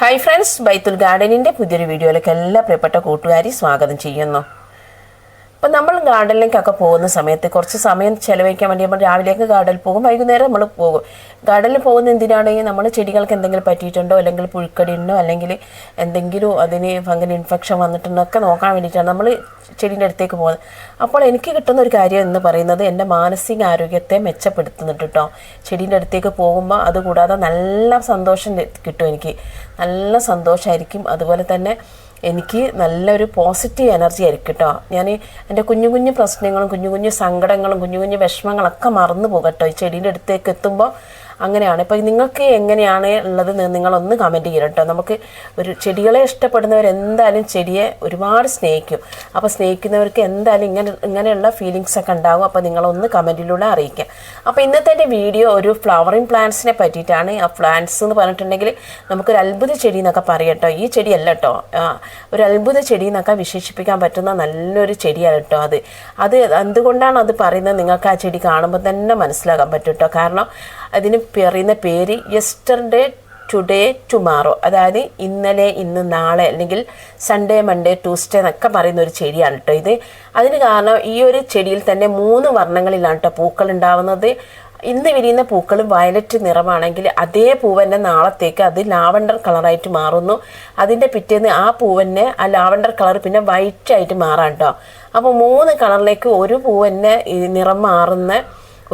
Hi friends ബൈത്തുൽ ഗാർഡനിന്റെ പുതിയൊരു വീഡിയോയിലേക്ക് എല്ലാ പ്രിയപ്പെട്ട കൂട്ടുകാരി സ്വാഗതം ചെയ്യുന്നു. അപ്പം നമ്മൾ ഗാർഡനിലേക്കൊക്കെ പോകുന്ന സമയത്ത് കുറച്ച് സമയം ചിലവഴിക്കാൻ വേണ്ടി നമ്മൾ രാവിലേക്ക് ഗാർഡനിൽ പോകും വൈകുന്നേരം നമ്മൾ പോകും. ഗാർഡനിൽ പോകുന്ന എന്തിനാണെങ്കിൽ നമ്മൾ ചെടികൾക്ക് എന്തെങ്കിലും പറ്റിയിട്ടുണ്ടോ അല്ലെങ്കിൽ പുഴുക്കടിയുണ്ടോ അല്ലെങ്കിൽ എന്തെങ്കിലും അതിന് ഫംഗൽ ഇൻഫെക്ഷൻ വന്നിട്ടുണ്ടോ ഒക്കെ നോക്കാൻ വേണ്ടിയിട്ടാണ് നമ്മൾ ചെടീന്റെ അടുത്തേക്ക് പോകുന്നത്. അപ്പോൾ എനിക്ക് കിട്ടുന്ന ഒരു കാര്യം എന്ന് പറയുന്നത് എന്റെ മാനസിക ആരോഗ്യത്തെ മെച്ചപ്പെടുത്തുന്നുണ്ട് കേട്ടോ. ചെടീന്റെ അടുത്തേക്ക് പോകുമ്പോൾ അതുകൂടാതെ നല്ല സന്തോഷം കിട്ടും എനിക്ക്. നല്ല സന്തോഷമായിരിക്കും. അതുപോലെ തന്നെ എനിക്ക് നല്ലൊരു പോസിറ്റീവ് എനർജി ആയിരിക്കും കേട്ടോ ഞാൻ എന്റെ കുഞ്ഞു കുഞ്ഞു പ്രശ്നങ്ങളും കുഞ്ഞു കുഞ്ഞു സങ്കടങ്ങളും കുഞ്ഞു കുഞ്ഞു വിഷമങ്ങളൊക്കെ മറന്നു പോകട്ടോ ഈ ചെടീന്റെ അടുത്തേക്ക് എത്തുമ്പോൾ അങ്ങനെയാണ്. ഇപ്പം നിങ്ങൾക്ക് എങ്ങനെയാണ് ഉള്ളത് നിങ്ങളൊന്ന് കമന്റ് ചെയ്യണം കേട്ടോ. നമുക്ക് ഒരു ചെടികളെ ഇഷ്ടപ്പെടുന്നവർ എന്തായാലും ചെടിയെ ഒരുപാട് സ്നേഹിക്കും. അപ്പോൾ സ്നേഹിക്കുന്നവർക്ക് എന്തായാലും ഇങ്ങനെ ഇങ്ങനെയുള്ള ഫീലിങ്സ് ഒക്കെ ഉണ്ടാകും അപ്പോൾ നിങ്ങളൊന്ന് കമന്റിലൂടെ അറിയിക്കാം അപ്പോൾ ഇന്നത്തെ എന്റെ വീഡിയോ ഒരു ഫ്ലവറിങ് പ്ലാന്റ്സിനെ പറ്റിയിട്ടാണ്. ആ പ്ലാന്റ്സ് എന്ന് പറഞ്ഞിട്ടുണ്ടെങ്കിൽ നമുക്കൊരു അത്ഭുത ചെടി എന്നൊക്കെ പറയട്ടോ ഈ ചെടിയല്ല കേട്ടോ. ഒരു അത്ഭുത ചെടി എന്നൊക്കെ വിശേഷിപ്പിക്കാൻ പറ്റുന്ന നല്ലൊരു ചെടിയാണ് കേട്ടോ അത്. അത് എന്തുകൊണ്ടാണ് അത് പറയുന്നത്? നിങ്ങൾക്ക് ആ ചെടി കാണുമ്പോൾ തന്നെ മനസ്സിലാക്കാൻ പറ്റും കേട്ടോ. കാരണം അതിന് പറയുന്ന പേര് യെസ്റ്റർഡേ ടുഡേ ടുമാറോ അതായത് ഇന്നലെ ഇന്ന് നാളെ അല്ലെങ്കിൽ സൺഡേ മൺഡേ ട്യൂസ്ഡേ എന്നൊക്കെ പറയുന്ന ഒരു ചെടിയാണ് കേട്ടോ ഇത്. അതിന് കാരണം ഈ ഒരു ചെടിയിൽ തന്നെ മൂന്ന് വർണങ്ങളിലാണ് കേട്ടോ പൂക്കൾ ഉണ്ടാവുന്നത്. ഇന്ന് വിരിയുന്ന പൂക്കൾ വയലറ്റ് നിറമാണെങ്കിൽ അതേ പൂവന്നെ നാളത്തേക്ക് അത് ലാവണ്ടർ കളറായിട്ട് മാറുന്നു. അതിന്റെ പിറ്റേന്ന് ആ പൂവന്നെ ആ ലാവണ്ടർ കളർ പിന്നെ വൈറ്റ് ആയിട്ട് മാറാം കേട്ടോ അപ്പോൾ മൂന്ന് കളറിലേക്ക് ഒരു പൂവന്നെ നിറം മാറുന്ന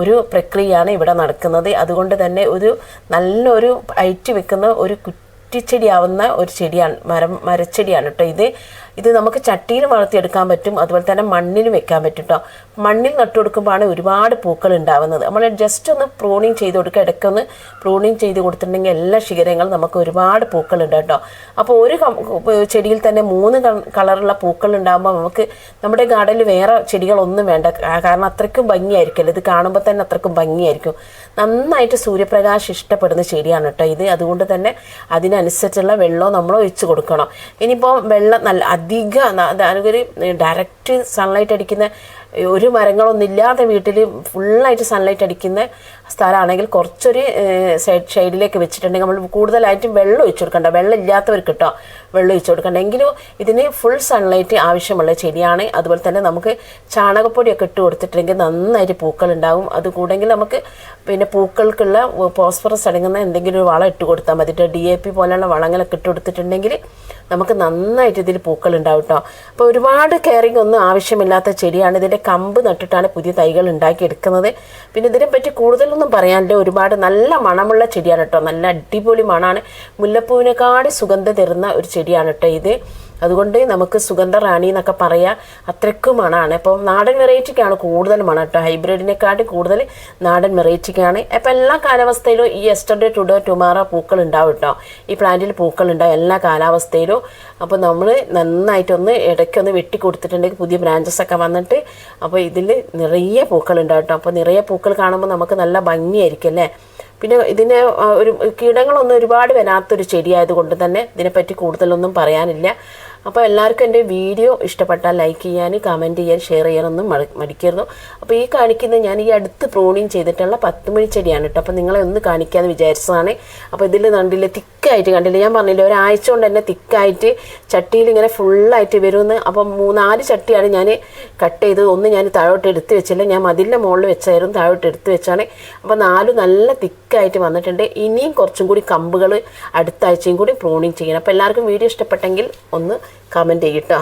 ഒരു പ്രക്രിയയാണ് ഇവിടെ നടക്കുന്നത്. അതുകൊണ്ട് തന്നെ ഒരു നല്ലൊരു ഐറ്റ് വെക്കുന്ന ഒരു കുറ്റിച്ചെടിയാവുന്ന ഒരു ചെടിയാണ് മരം മരച്ചെടിയാണ് കേട്ടോ ഇത്. ഇത് നമുക്ക് ചട്ടിയിൽ വളർത്തിയെടുക്കാൻ പറ്റും അതുപോലെ തന്നെ മണ്ണിൽ വെക്കാൻ പറ്റും കേട്ടോ മണ്ണിൽ നട്ടു കൊടുക്കുമ്പോഴാണ് ഒരുപാട് പൂക്കൾ ഉണ്ടാവുന്നത്. നമ്മൾ ജസ്റ്റ് ഒന്ന് പ്രൂണിങ് ചെയ്ത് കൊടുക്കുക. ഇടയ്ക്കൊന്ന് പ്രൂണിങ് ചെയ്ത് കൊടുത്തിട്ടുണ്ടെങ്കിൽ എല്ലാ ശിഖരങ്ങളും നമുക്ക് ഒരുപാട് പൂക്കൾ ഉണ്ട് കേട്ടോ. അപ്പോൾ ഒരു ചെടിയിൽ തന്നെ മൂന്ന് കളറുള്ള പൂക്കൾ ഉണ്ടാകുമ്പോൾ നമുക്ക് നമ്മുടെ ഗാർഡനിൽ വേറെ ചെടികളൊന്നും വേണ്ട. കാരണം അത്രയ്ക്കും ഭംഗിയായിരിക്കും ഇത് കാണുമ്പോൾ തന്നെ അത്രയ്ക്കും ഭംഗിയായിരിക്കും. നന്നായിട്ട് സൂര്യപ്രകാശം ഇഷ്ടപ്പെടുന്ന ചെടിയാണ് കേട്ടോ ഇത്. അതുകൊണ്ട് തന്നെ അതിനനുസരിച്ചുള്ള വെള്ളം നമ്മൾ ഒഴിച്ച് കൊടുക്കണം. ഇനിയിപ്പോൾ വെള്ളം നല്ല അധികം ഒരു ഡയറക്റ്റ് സൺലൈറ്റ് അടിക്കുന്ന ഒരു മരങ്ങളൊന്നും ഇല്ലാതെ വീട്ടിൽ ഫുള്ളായിട്ട് സൺലൈറ്റ് അടിക്കുന്ന സ്ഥലമാണെങ്കിൽ കുറച്ചൊരു സൈഡ് ഷെയ്ഡിലേക്ക് വെച്ചിട്ടുണ്ടെങ്കിൽ നമ്മൾ കൂടുതലായിട്ടും വെള്ളം ഒഴിച്ചു കൊടുക്കണ്ട. വെള്ളം ഇല്ലാത്തവർക്ക് കിട്ടോ വെള്ളം ഒഴിച്ചു കൊടുക്കണ്ട. എങ്കിലും ഇതിന് ഫുൾ സൺലൈറ്റ് ആവശ്യമുള്ള ചെടിയാണ്. അതുപോലെ തന്നെ നമുക്ക് ചാണകപ്പൊടിയൊക്കെ ഇട്ട് കൊടുത്തിട്ടുണ്ടെങ്കിൽ നന്നായിട്ട് പൂക്കൾ ഉണ്ടാകും അതുകൂടെങ്കിൽ നമുക്ക് പിന്നെ പൂക്കൾക്കുള്ള ഫോസ്ഫറസ് അടങ്ങുന്ന എന്തെങ്കിലും ഒരു വളം ഇട്ട് കൊടുത്താൽ മതി. ഡി എ പി പോലെയുള്ള വളങ്ങളൊക്കെ ഇട്ട് കൊടുത്തിട്ടുണ്ടെങ്കിൽ നമുക്ക് നന്നായിട്ട് ഇതിൽ പൂക്കൾ ഉണ്ടാവും കേട്ടോ അപ്പോൾ ഒരുപാട് കെയറിങ് ഒന്നും ആവശ്യമില്ലാത്ത ചെടിയാണ്. ഇതിന്റെ കമ്പ് നട്ടിട്ടാണ് പുതിയ തൈകൾ ഉണ്ടാക്കിയെടുക്കുന്നത്. പിന്നെ ഇതിനെപ്പറ്റി കൂടുതലൊന്നും പറയാനില്ല. ഒരുപാട് നല്ല മണമുള്ള ചെടിയാണ് കേട്ടോ. നല്ല അടിപൊളി മണമാണ് മുല്ലപ്പൂവിനെക്കാട് സുഗന്ധം തരുന്ന ഒരു ചെടിയാണ് കേട്ടോ ഇത്. അതുകൊണ്ട് നമുക്ക് സുഗന്ധ റാണി എന്നൊക്കെ പറയാം അത്രയ്ക്കും മണമാണ് അപ്പോൾ നാടൻ വെറൈറ്റിക്കാണ് കൂടുതൽ മണം കേട്ടോ. ഹൈബ്രിഡിനെക്കാട്ടി കൂടുതൽ നാടൻ വെറൈറ്റിക്കാണ്. അപ്പോൾ എല്ലാ കാലാവസ്ഥയിലും ഈ എസ്റ്റർഡേ ടുഡോ ടുമാറോ പൂക്കൾ ഉണ്ടാവും കേട്ടോ. ഈ പ്ലാന്റിൽ പൂക്കൾ ഉണ്ടാവും എല്ലാ കാലാവസ്ഥയിലും. അപ്പോൾ നമ്മൾ നന്നായിട്ടൊന്ന് ഇടയ്ക്കൊന്ന് വെട്ടി കൊടുത്തിട്ടുണ്ടെങ്കിൽ പുതിയ ബ്രാഞ്ചസ് ഒക്കെ വന്നിട്ട് അപ്പോൾ ഇതിൽ നിറയെ പൂക്കൾ ഉണ്ടാവും കേട്ടോ. അപ്പോൾ നിറയെ പൂക്കൾ കാണുമ്പോൾ നമുക്ക് നല്ല ഭംഗിയായിരിക്കും അല്ലേ? പിന്നെ ഇതിനെ ഒരു കീടങ്ങളൊന്നും ഒരുപാട് വരാത്തൊരു ചെടിയായതുകൊണ്ട് തന്നെ ഇതിനെപ്പറ്റി കൂടുതലൊന്നും പറയാനില്ല. അപ്പോൾ എല്ലാവർക്കും എന്റെ വീഡിയോ ഇഷ്ടപ്പെട്ടാൽ ലൈക്ക് ചെയ്യാൻ കമന്റ് ചെയ്യാൻ ഷെയർ ചെയ്യാനൊന്നും മടിക്കരുത്. അപ്പോൾ ഈ കാണിക്കുന്നത് ഞാൻ ഈ അടുത്ത് പ്രോണിങ് ചെയ്തിട്ടുള്ള പത്ത് മണി ചെടിയാണ് കേട്ടോ. അപ്പോൾ നിങ്ങളെ ഒന്ന് കാണിക്കാമെന്ന് വിചാരിച്ചതാണ്. അപ്പോൾ ഇതിൽ കണ്ടില്ല തിക്കായിട്ട് കണ്ടില്ല? ഞാൻ പറഞ്ഞില്ല ഒരാഴ്ച കൊണ്ട് തന്നെ തിക്കായിട്ട് ചട്ടിയിൽ ഇങ്ങനെ ഫുള്ളായിട്ട് വരുമെന്ന് അപ്പം മൂന്നാൽ ചട്ടിയാണ് ഞാൻ കട്ട് ചെയ്ത് ഒന്ന് ഞാൻ താഴോട്ട് എടുത്ത് വെച്ചില്ല. ഞാൻ മതിലിന്റെ മുകളിൽ വെച്ചായിരുന്നു താഴോട്ട് എടുത്ത് വെച്ചാണ്. അപ്പോൾ നാല് നല്ല തിക്കായിട്ട് വന്നിട്ടുണ്ട്. ഇനിയും കുറച്ചും കൂടി കമ്പുകൾ അടുത്ത ആഴ്ചയും കൂടി പ്രൂണിങ് ചെയ്യണം. അപ്പോൾ എല്ലാവർക്കും വീഡിയോ ഇഷ്ടപ്പെട്ടെങ്കിൽ ഒന്ന് കമന്റ് ചെയ്യട്ടോ